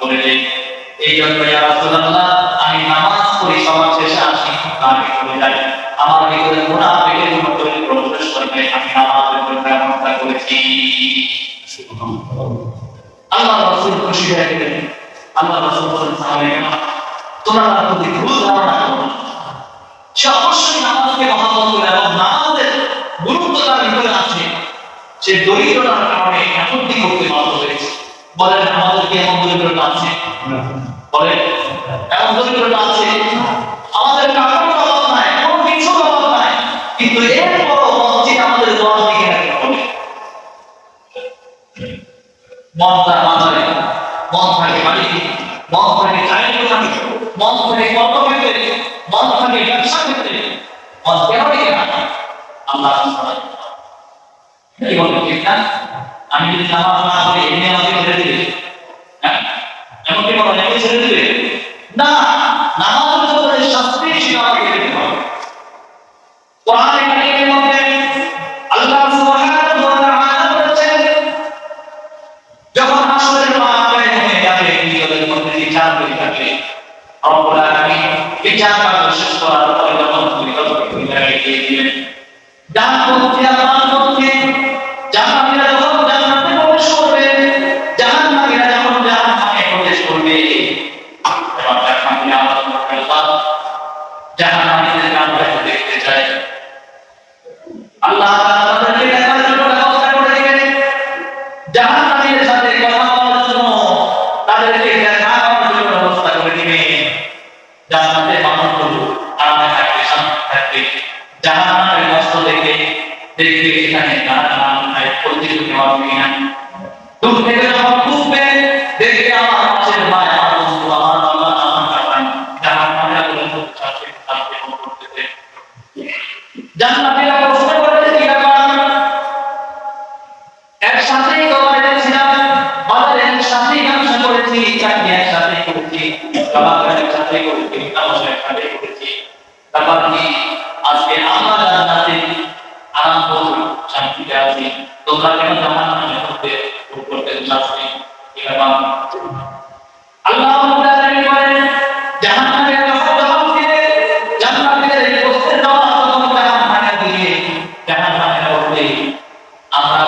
করে এই জন্য আমি নামাজ পড়ি, সবার শেষে আসি আমি চলে যাই। আমার ভিতরে মুনাফিকের চরিত্র প্রবেশ করবে, আমি নামাজের জন্য এমনটা করেছি। আল্লাহ রাসূল খুশি হয়ে গেলেন। আল্লাহ বলেন প্রতি ভুল ধারণা করো সে অবশ্যই নামাজকে করে এবং নামাজের গুরুত্ব তার ভিতরে আছে। সে দরিদ্রতার কারণে করতে বলেন আমাদের কি এমন দরিদ্রতা আছে? বলেন এমন দরিদ্রতা আছে? আমাদের কাপড়ের অভাব নাই কোনো কিছুর অভাব নাই। কিন্তু এরপরও মসজিদ আমাদের দোয়া দিকে হবে? মন তার মাথায় মন থাকে বাড়িতে মন থাকে চায়ের দোকানে মন থাকে কর্ম ক্ষেত্রে মন থাকে ব্যবসা ক্ষেত্রে মন কেন দিকে না আল্লাহ কি বলেন ঠিক না? আমি যদি নামাজ না পড়ি, এমনি আমাকে ছেড়ে দিবে? হ্যাঁ? এমন কি বলেন এমনি ছেড়ে দিবে? না বিচার কাজ শেষ করার পরে যখন করে ডান পক্ষে আর জাহান্নামীদেরকে আমরা একটু দেখতে চাই আল্লাহ তাআলা তাদেরকে দেখার জন্য ব্যবস্থা করে দিবেন জাহান্নামীদের সাথে কথা বলার জন্য তাদেরকে দেখা করার জন্য ব্যবস্থা করে দিবে জান্নাতে মানুষগুলো আরামে থাকবে শান্তি থাকবে জাহান্নামের কষ্ট দেখে দেখবে এখানে তারা নাম খায় প্রতিযোগী হওয়ার কিনা দূর থেকে যখন ব্যাপার কি আজকে আমরা জান্নাতে আরাম করব শান্তিতে আছি। তোমরা কেন জাহান নামে করতে করতে শাস্তি কি ব্যাপার। আল্লাহ রাব্বুল আলামিন বলেন, জাহান্নামের কথা জবাব দিলে জান্নাতের এই প্রশ্নের জবাব তখন জাহান্নামে দিয়ে জাহান্নামে বলবে আমরা